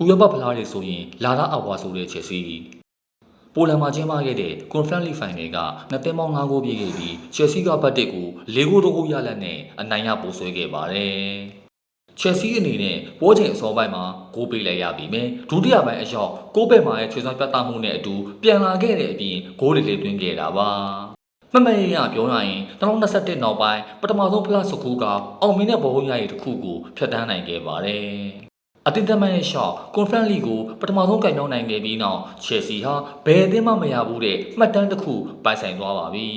ဥရောပဖလားတွေဆိုရင်လာတာအဝါဆိုတဲ့ချက်စီပိုလန်မှာကျင်းပခဲ့တဲ့ Conference League Final ကနှစ်သိန်းပေါင်း9ဂိုးပြည့်ခဲ့ပြီး Chelsea ကဘတ်တစ်ကို၄ဂိုးတဂိုးရလက်နဲ့အနိုင်ရပို့ဆွဲခဲ့ပါတယ်။ Chelsea အနေနဲ့ပွဲချိန်အစောပိုင်းမှာဂိုးပေးလိုက်ရပြီးမြဲဒုတိယပိုင်းအရောက်ကိုးဘက်မှာရဲ့ခြေစွမ်းပြတ်သားမှုနဲ့အတူပြန်လာခဲ့တဲ့အပြင်ဂိုးတွေလည်းသွင်းခဲ့တာပါ။မမရရပြောရရင်2021နောက်ပိုင်းပထမဆုံးဖလားစကူကအောင်မြင်တဲ့ဘုံရည်တစ်ခုကိုဖျက်ဆီးနိုင်ခဲ့ပါတယ်။ အတင်းတမန်ရဲ့ရှော့ကွန်ဖရင့်လိကိုပထမဆုံးကင်ပြောင်းနိုင်ခဲ့ပြီးနောက်ချယ်ဆီဟာဘယ်အသင်းမှမရဘူးတဲ့မှတ်တမ်းတစ်ခုပိုင်ဆိုင်သွားပါပြီ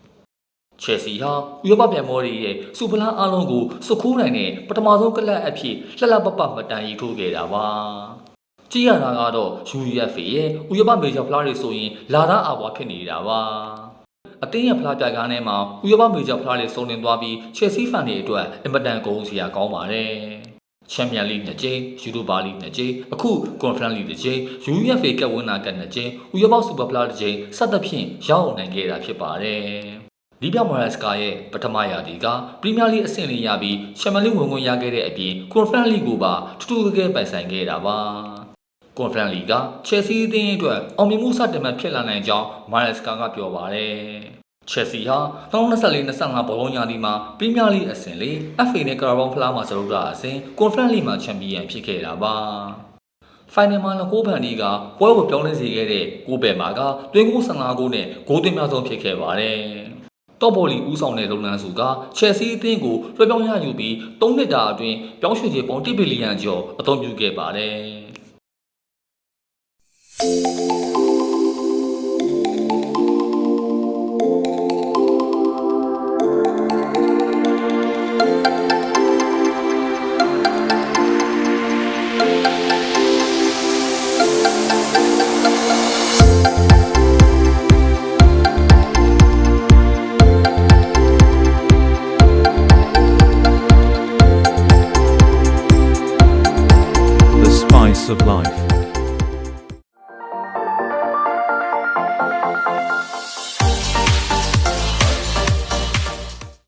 ။ချယ်ဆီဟာဥရောပပြိုင်ပွဲတွေရဲ့စူပလာအားလုံးကိုစုခိုးနိုင်တဲ့ပထမဆုံးကလပ်အဖြစ်လှလှပပမှတ်တမ်းရေးထိုးခဲ့တာပါ။ကြည့်ရတာကတော့ UEFA ရဲ့ဥရောပမေဂျာဖလားတွေဆိုရင်လာတာအဘွားဖြစ်နေတာပါ။အတင်းရဖလားပြိုင်ကားထဲမှာဥရောပမေဂျာဖလားတွေစုံလင်သွားပြီးချယ်ဆီဖန်တွေအတွက်အင်မတန်ကုန်စရာကောင်းပါတယ်။ ချန်ပီယံလိနှစ်ကြိမ်ယူရိုပါလိနှစ်ကြိမ်အခုကွန်ဖရင့်လိတစ်ကြိမ် UEFA ကပ်ဝန်းနာကနှစ်ကြိမ်ဥရောပစူပါဖလားတစ်ကြိမ်စသဖြင့်ရောက်နိုင်ခဲ့တာဖြစ်ပါတယ်။လီပြမော်ရက်စကာရဲ့ပထမရာသီကပရီးမီးယားလိအဆင့်လေးရပြီးချန်ပီယံလိဝင်ဝင်ရခဲ့တဲ့အပြင်ကွန်ဖရင့်လိကိုပါထူးထူးကဲကဲပိုင်ဆိုင်ခဲ့တာပါ။ကွန်ဖရင့်လီကချယ်ဆီအသင်းအတွက်အောင်မြင်မှုစတင်မှဖြစ်လာနိုင်ကြောင်းမိုင်ရက်စကာကပြောပါတယ်။ ချယ်ဆီဟာ2024-25ဘောလုံးရာသီမှာပရီးမီးယားလိအဆင့်လေး FA နဲ့ကာရာဘောင်ဖလားမှာစရုပ်တာအဆင့်ကွန်ဖရင့်လိမှာချန်ပီယံဖြစ်ခဲ့တာပါ။ဖိုင်နယ်မှာလကိုးဖန်ဒီကပွဲကိုပြောင်းလဲစေခဲ့တဲ့ကိုဘယ်မာကတွင်းကို15ဂိုးနဲ့ဂိုးသွင်းများဆုံးဖြစ်ခဲ့ပါတယ်။တော့ဘော်လီဦးဆောင်တဲ့လုပ်ငန်းစုကချယ်ဆီအသင်းကိုလွှဲပြောင်းရယူပြီး3နှစ်တာအတွင်းပြောင်းရွှေ့ခြေပေါင်း1ဘီလီယံကျော်အသုံးပြုခဲ့ပါတယ်။ of life.